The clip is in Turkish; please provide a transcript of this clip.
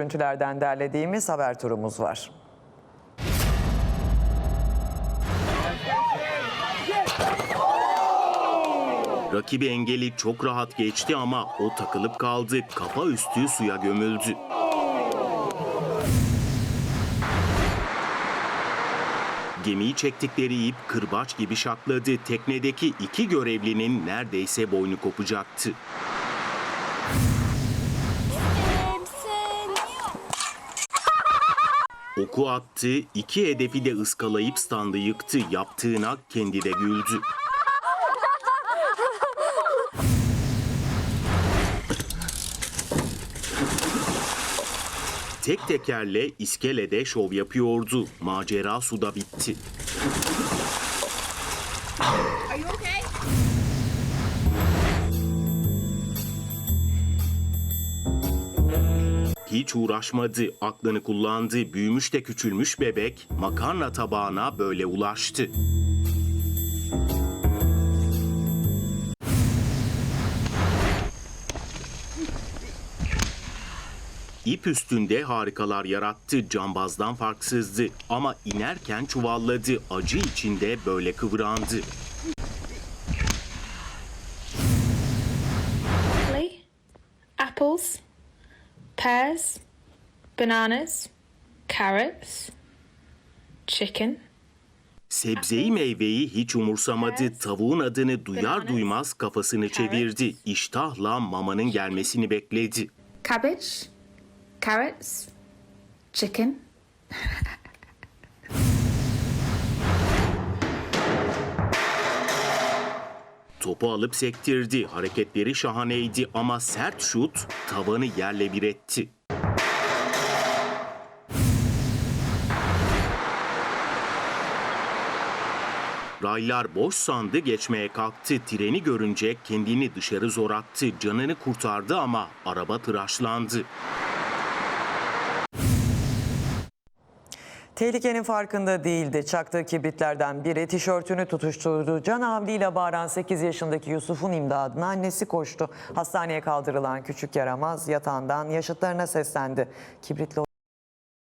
Görüntülerden derlediğimiz haber turumuz var. Rakibi engeli çok rahat geçti ama o takılıp kaldı. Kafa üstü suya gömüldü. Gemiyi çektikleri ip kırbaç gibi şakladı. Teknedeki iki görevlinin neredeyse boynu kopacaktı. Oku attı, iki hedefi de ıskalayıp standı yıktı. Yaptığına kendi de güldü. Tek tekerle iskelede şov yapıyordu. Macera suda bitti. Are you okay? Hiç uğraşmadı, aklını kullandı. Büyümüş de küçülmüş bebek makarna tabağına böyle ulaştı. İp üstünde harikalar yarattı. Cambazdan farksızdı ama inerken çuvalladı. Acı içinde böyle kıvrandı. apples, pears, bananas, carrots, chicken, Sebzeyi meyveyi hiç umursamadı. Tavuğun adını duyar duymaz kafasını çevirdi. İştahla mamanın gelmesini bekledi. cabbage, carrots, chicken, Topu alıp sektirdi. Hareketleri şahaneydi ama sert şut tavanı yerle bir etti. Raylar boş sandı geçmeye kalktı. Treni görünce kendini dışarı zor attı. Canını kurtardı ama araba tıraşlandı. Tehlikenin farkında değildi. Çaktığı kibritlerden biri tişörtünü tutuşturdu. Can havliyle bağıran 8 yaşındaki Yusuf'un imdadına annesi koştu. Hastaneye kaldırılan küçük yaramaz yatağından yaşıtlarına seslendi. Kibritli